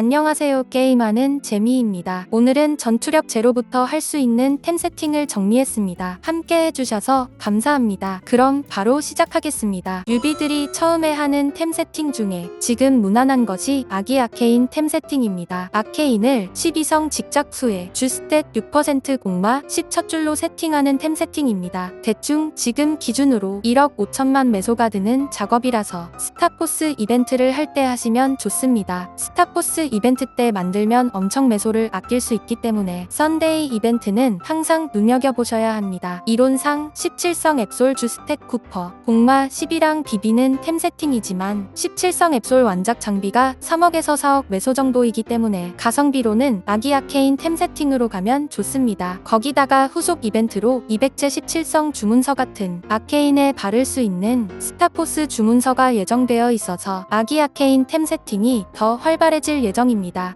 안녕하세요 게임하는 재미입니다. 오늘은 전투력 제로부터 할 수 있는 템 세팅을 정리했습니다. 함께 해주셔서 감사합니다. 그럼 바로 시작하겠습니다. 유비들이 처음에 하는 템 세팅 중에 지금 무난한 것이 아기 아케인 템 세팅입니다. 아케인을 12성 직작 후에 주스탯 6% 공마 10첫 줄로 세팅하는 템 세팅입니다. 대충 지금 기준으로 1억 5천만 매소가 드는 작업이라서 스타포스 이벤트를 할 때 하시면 좋습니다. 스타포스 이벤트 때 만들면 엄청 매소를 아낄 수 있기 때문에 썬데이 이벤트는 항상 눈여겨보셔야 합니다. 이론상 17성 앱솔 주스탯 쿠퍼, 공마 10이랑 비비는 템 세팅이지만 17성 앱솔 완작 장비가 3억에서 4억 매소 정도이기 때문에 가성비로는 아기 아케인 템 세팅으로 가면 좋습니다. 거기다가 후속 이벤트로 200제 17성 주문서 같은 아케인에 바를 수 있는 스타포스 주문서가 예정되어 있어서 아기 아케인 템 세팅이 더 활발해질 예정입니다.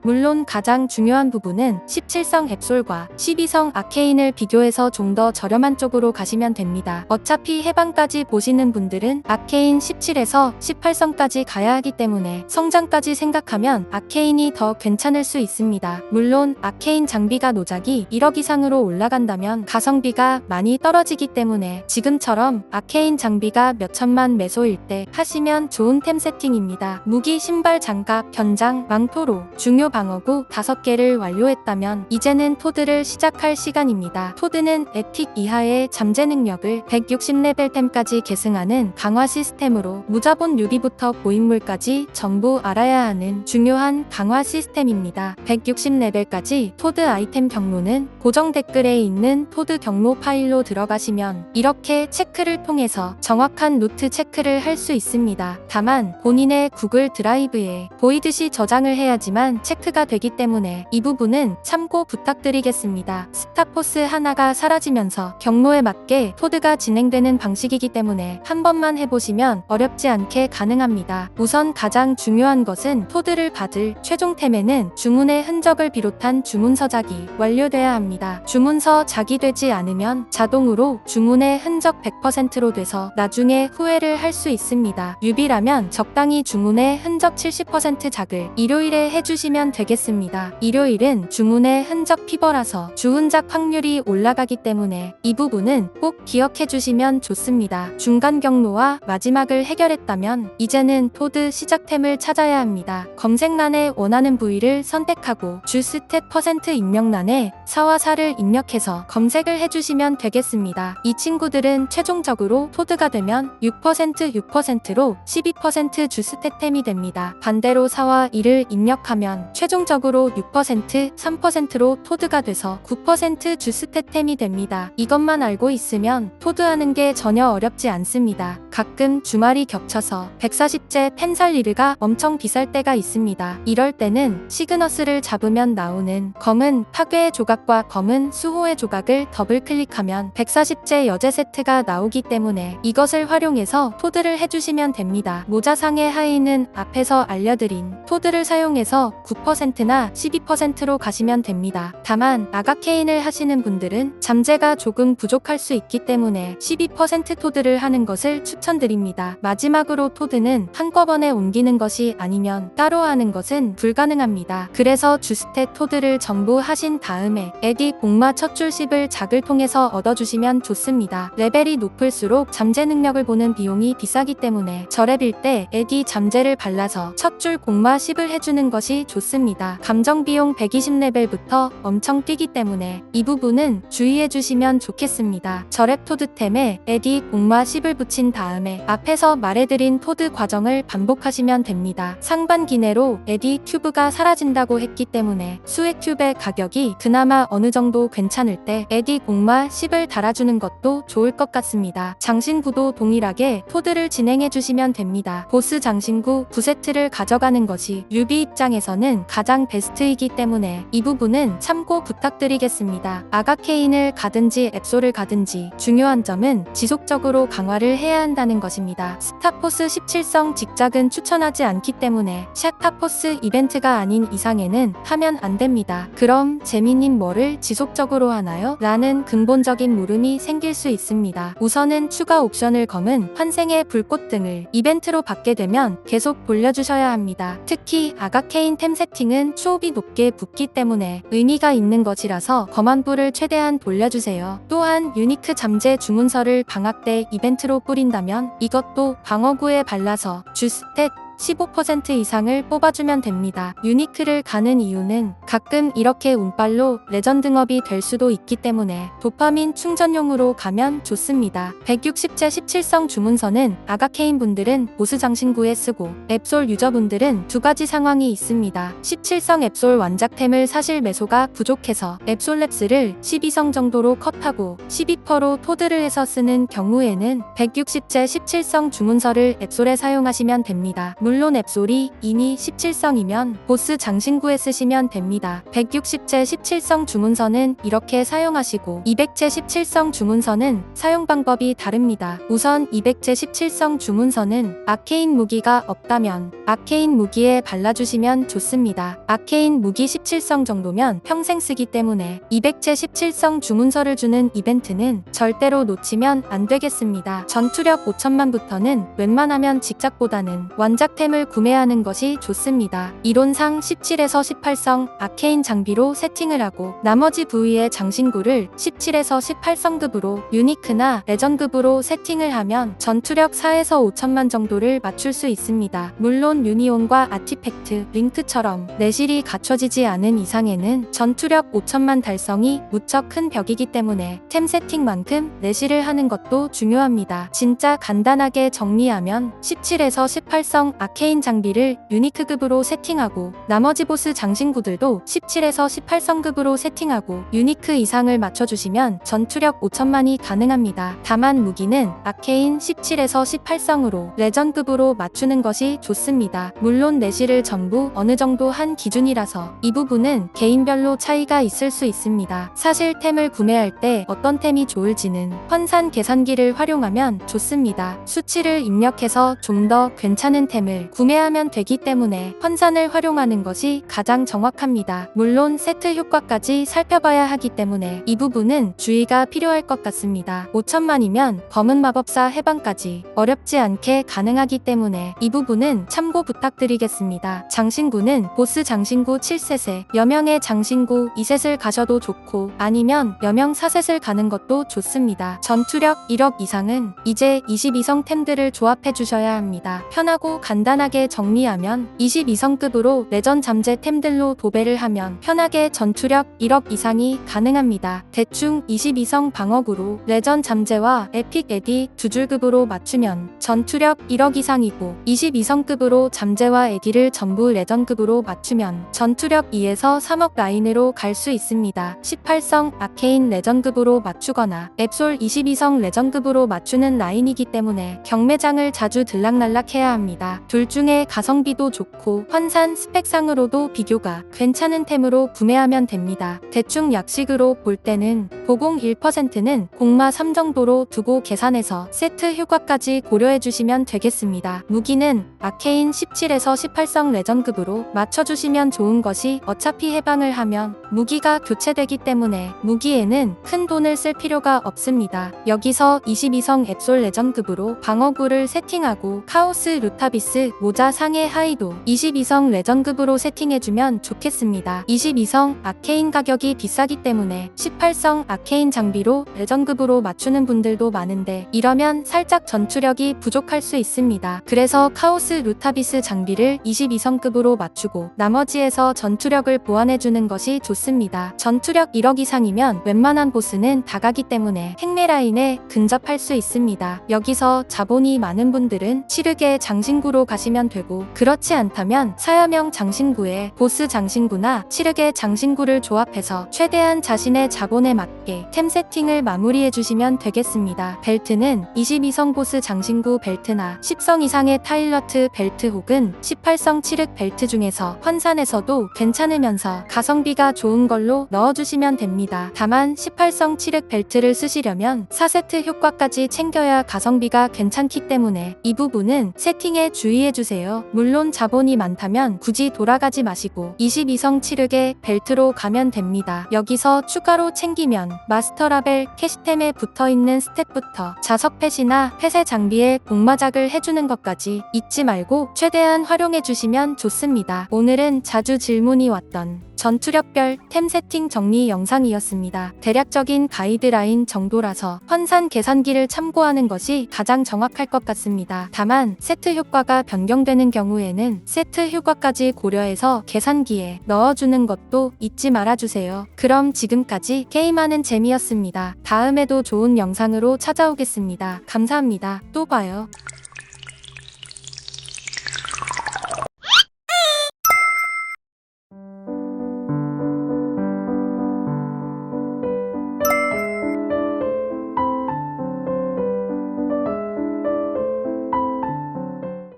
물론 가장 중요한 부분은 17성 앱솔과 12성 아케인을 비교해서 좀 더 저렴한 쪽으로 가시면 됩니다. 어차피 해방까지 보시는 분들은 아케인 17에서 18성까지 가야 하기 때문에 성장까지 생각하면 아케인이 더 괜찮을 수 있습니다. 물론 아케인 장비가 노작이 1억 이상으로 올라간다면 가성비가 많이 떨어지기 때문에 지금처럼 아케인 장비가 몇천만 매소일 때 하시면 좋은 템 세팅입니다. 무기, 신발, 장갑, 견장, 망토 로 중요 방어구 5개를 완료했다면 이제는 토드를 시작할 시간입니다. 토드는 에틱 이하의 잠재 능력을 160레벨 템까지 계승하는 강화 시스템으로 무자본 유비부터 고인물까지 전부 알아야 하는 중요한 강화 시스템입니다. 160레벨까지 토드 아이템 경로는 고정 댓글에 있는 토드 경로 파일로 들어가시면 이렇게 체크를 통해서 정확한 루트 체크를 할 수 있습니다. 다만 본인의 구글 드라이브에 보이듯이 저장을 해야 지만 체크가 되기 때문에 이 부분은 참고 부탁드리겠습니다. 스타포스 하나가 사라지면서 경로에 맞게 토드가 진행되는 방식이기 때문에 한 번만 해보시면 어렵지 않게 가능합니다. 우선 가장 중요한 것은 토드를 받을 최종템에는 주문의 흔적을 비롯한 주문 서작이 완료돼야 합니다. 주문서 작이 되지 않으면 자동으로 주문의 흔적 100%로 돼서 나중에 후회를 할 수 있습니다. 유비라면 적당히 주문의 흔적 70% 작을 일요일에 해주시면 되겠습니다. 일요일은 주문의 흔적 피버라서 주흔작 확률이 올라가기 때문에 이 부분은 꼭 기억해 주시면 좋습니다. 중간 경로와 마지막을 해결했다면 이제는 토드 시작템을 찾아야 합니다. 검색란에 원하는 부위를 선택하고 주 스탯 퍼센트 입력란에 사와 사를 입력해서 검색을 해주시면 되겠습니다. 이 친구들은 최종적으로 토드가 되면 6% 6%로 12% 주스탯템이 됩니다. 반대로 사와 1을 입력 하면 최종적으로 6% 3%로 토드가 돼서 9% 주스탯템이 됩니다. 이것만 알고 있으면 토드하는 게 전혀 어렵지 않습니다. 가끔 주말이 겹쳐서 140제 펜살리르가 엄청 비쌀 때가 있습니다. 이럴 때는 시그너스를 잡으면 나오는 검은 파괴의 조각과 검은 수호의 조각을 더블 클릭하면 140제 여제 세트가 나오기 때문에 이것을 활용해서 토드를 해주시면 됩니다. 모자상의 하의는 앞에서 알려드린 토드를 사용해 서 9%나 12%로 가시면 됩니다. 다만 아가케인을 하시는 분들은 잠재가 조금 부족할 수 있기 때문에 12% 토드를 하는 것을 추천드립니다. 마지막으로 토드는 한꺼번에 옮기는 것이 아니면 따로 하는 것은 불가능합니다. 그래서 주스탯 토드를 전부 하신 다음에 에디 공마 첫 줄 10을 작을 통해서 얻어주시면 좋습니다. 레벨이 높을수록 잠재 능력을 보는 비용이 비싸기 때문에 저랩일 때 에디 잠재를 발라서 첫 줄 공마 10을 해주는 것이 좋습니다. 감정 비용 120레벨부터 엄청 뛰기 때문에 이 부분은 주의해 주시면 좋겠습니다. 저랩 토드템에 에디 공마 10을 붙인 다음에 앞에서 말해드린 토드 과정을 반복하시면 됩니다. 상반 기 내로 에디 큐브가 사라진다고 했기 때문에 수액 큐브의 가격이 그나마 어느 정도 괜찮을 때 에디 공마 10을 달아주는 것도 좋을 것 같습니다. 장신구도 동일하게 토드를 진행해 주시면 됩니다. 보스 장신구 9세트를 가져가는 것이 유비 입장에서는 가장 베스트이기 때문에 이 부분은 참고 부탁드리겠습니다. 아가케인을 가든지 앱소를 가든지 중요한 점은 지속적으로 강화를 해야 한다는 것입니다. 스타포스 17성 직작은 추천하지 않기 때문에 샤타포스 이벤트가 아닌 이상에는 하면 안 됩니다. 그럼 재민님 뭐를 지속적으로 하나요? 라는 근본적인 물음이 생길 수 있습니다. 우선은 추가 옵션을 검은 환생의 불꽃 등을 이벤트로 받게 되면 계속 돌려주셔야 합니다. 특히 아가케 아 케인 템 세팅은 추업이 높게 붙기 때문에 의미가 있는 것이라서 검안부를 최대한 돌려주세요. 또한 유니크 잠재 주문서를 방학 때 이벤트로 뿌린다면 이것도 방어구에 발라서 주스탯 15% 이상을 뽑아주면 됩니다. 유니크를 가는 이유는 가끔 이렇게 운빨로 레전드업이 될 수도 있기 때문에 도파민 충전용으로 가면 좋습니다. 160제 17성 주문서는 아가케인 분들은 보스 장신구에 쓰고 앱솔 유저분들은 두 가지 상황이 있습니다. 17성 앱솔 완작템을 사실 매소가 부족해서 앱솔랩스를 12성 정도로 컷하고 12%로 토드를 해서 쓰는 경우에는 160제 17성 주문서를 앱솔에 사용하시면 됩니다. 물론 앱솔이 이미 17성이면 보스 장신구에 쓰시면 됩니다. 160제 17성 주문서는 이렇게 사용하시고 200제 17성 주문서는 사용 방법이 다릅니다. 우선 200제 17성 주문서는 아케인 무기가 없다면 아케인 무기에 발라주시면 좋습니다. 아케인 무기 17성 정도면 평생 쓰기 때문에 200제 17성 주문서를 주는 이벤트는 절대로 놓치면 안 되겠습니다. 전투력 5천만부터는 웬만하면 직작보다는 완작 템을 구매하는 것이 좋습니다. 이론상 17에서 18성 아케인 장비로 세팅을 하고 나머지 부위의 장신구를 17에서 18성급으로 유니크나 레전급으로 세팅을 하면 전투력 4에서 5천만 정도를 맞출 수 있습니다. 물론 유니온과 아티팩트, 링크처럼 내실이 갖춰지지 않은 이상에는 전투력 5천만 달성이 무척 큰 벽이기 때문에 템 세팅만큼 내실을 하는 것도 중요합니다. 진짜 간단하게 정리하면 17에서 18성 아케인 장비를 유니크급으로 세팅하고 나머지 보스 장신구들도 17에서 18성급으로 세팅하고 유니크 이상을 맞춰주시면 전투력 5천만이 가능합니다. 다만 무기는 아케인 17에서 18성으로 레전급으로 맞추는 것이 좋습니다. 물론 내실을 전부 어느 정도 한 기준이라서 이 부분은 개인별로 차이가 있을 수 있습니다. 사실 템을 구매할 때 어떤 템이 좋을지는 환산 계산기를 활용하면 좋습니다. 수치를 입력해서 좀 더 괜찮은 템을 구매하면 되기 때문에 환산을 활용하는 것이 가장 정확합니다. 물론 세트 효과까지 살펴봐야 하기 때문에 이 부분은 주의가 필요할 것 같습니다. 5천만이면 검은 마법사 해방까지 어렵지 않게 가능하기 때문에 이 부분은 참고 부탁드리겠습니다. 장신구는 보스 장신구 7셋에 여명의 장신구 2셋을 가셔도 좋고 아니면 여명 4셋을 가는 것도 좋습니다. 전투력 1억 이상은 이제 22성 템들을 조합해 주셔야 합니다. 편하고 간단하게 정리하면 22성급으로 레전 잠재 템들로 도배를 하면 편하게 전투력 1억 이상이 가능합니다. 대충 22성 방어구로 레전 잠재와 에픽 에디 두 줄급으로 맞추면 전투력 1억 이상이고 22성급으로 잠재와 에디를 전부 레전급으로 맞추면 전투력 2에서 3억 라인으로 갈 수 있습니다. 18성 아케인 레전급으로 맞추거나 앱솔 22성 레전급으로 맞추는 라인이기 때문에 경매장을 자주 들락날락 해야 합니다. 둘 중에 가성비도 좋고 환산 스펙상으로도 비교가 괜찮은 템으로 구매하면 됩니다. 대충 약식으로 볼 때는 보공 1%는 공마 3 정도로 두고 계산해서 세트 효과까지 고려해 주시면 되겠습니다. 무기는 아케인 17에서 18성 레전급으로 맞춰주시면 좋은 것이 어차피 해방을 하면 무기가 교체되기 때문에 무기에는 큰 돈을 쓸 필요가 없습니다. 여기서 22성 앱솔 레전급으로 방어구를 세팅하고 카오스 루타비스 모자 상해 하이도 22성 레전급으로 세팅해주면 좋겠습니다. 22성 아케인 가격이 비싸기 때문에 18성 아케인 장비로 레전급으로 맞추는 분들도 많은데 이러면 살짝 전투력이 부족할 수 있습니다. 그래서 카오스 루타비스 장비를 22성급으로 맞추고 나머지에서 전투력을 보완해주는 것이 좋습니다. 전투력 1억 이상이면 웬만한 보스는 다 가기 때문에 행매 라인에 근접할 수 있습니다. 여기서 자본이 많은 분들은 치르게 장신구로 가시면 되고 그렇지 않다면 사야명 장신구에 보스 장신구나 치르게 장신구를 조합해서 최대한 자신의 자본에 맞게 템 세팅을 마무리해 주시면 되겠습니다. 벨트는 22성 보스 장신구 벨트나 10성 이상의 타일러트 벨트 혹은 18성 치륵 벨트 중에서 환산에서도 괜찮으면서 가성비가 좋은 걸로 넣어주시면 됩니다. 다만 18성 치륵 벨트를 쓰시려면 4세트 효과까지 챙겨야 가성비가 괜찮기 때문에 이 부분은 세팅에 주의 유의해주세요. 물론 자본이 많다면 굳이 돌아가지 마시고 22성 치르게 벨트로 가면 됩니다. 여기서 추가로 챙기면 마스터 라벨 캐시템에 붙어있는 스탯부터 자석 펫이나 펫의 장비에 복마작을 해주는 것까지 잊지 말고 최대한 활용해주시면 좋습니다. 오늘은 자주 질문이 왔던 전투력별 템 세팅 정리 영상이었습니다. 대략적인 가이드라인 정도라서 환산 계산기를 참고하는 것이 가장 정확할 것 같습니다. 다만 세트 효과가 변경되는 경우에는 세트 효과까지 고려해서 계산기에 넣어주는 것도 잊지 말아주세요. 그럼 지금까지 게임하는 재미였습니다. 다음에도 좋은 영상으로 찾아오겠습니다. 감사합니다. 또 봐요.